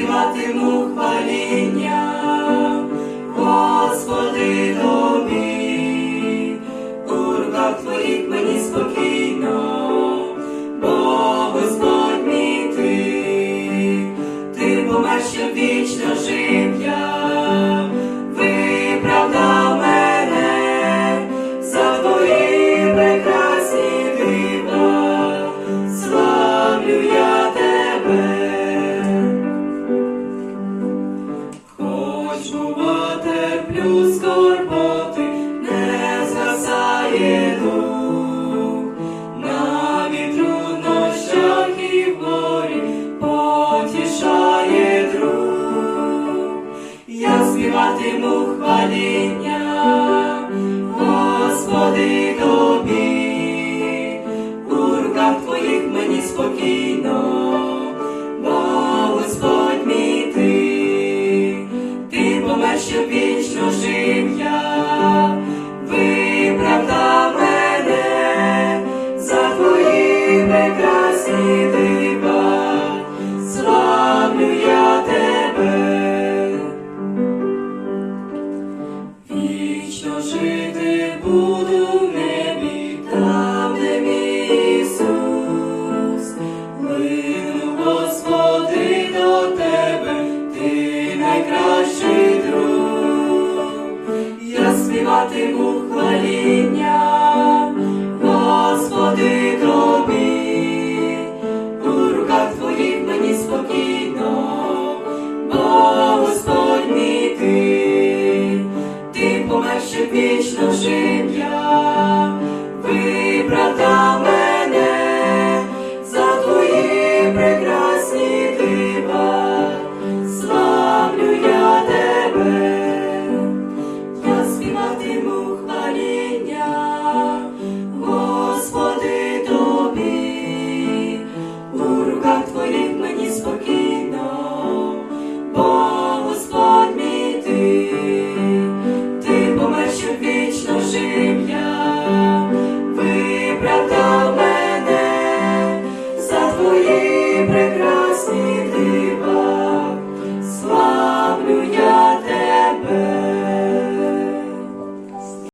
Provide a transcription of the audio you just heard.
співатиму хваління, Господи скорботи, не згасає дух, навіть труднощах і горі потішає друг. Я співатиму хваління, Господи щоб жив я, виправдав мене за твої прекрасні дива, славлю я тебе. Вічно жити буду Бога, щоб вічно життя вибрата.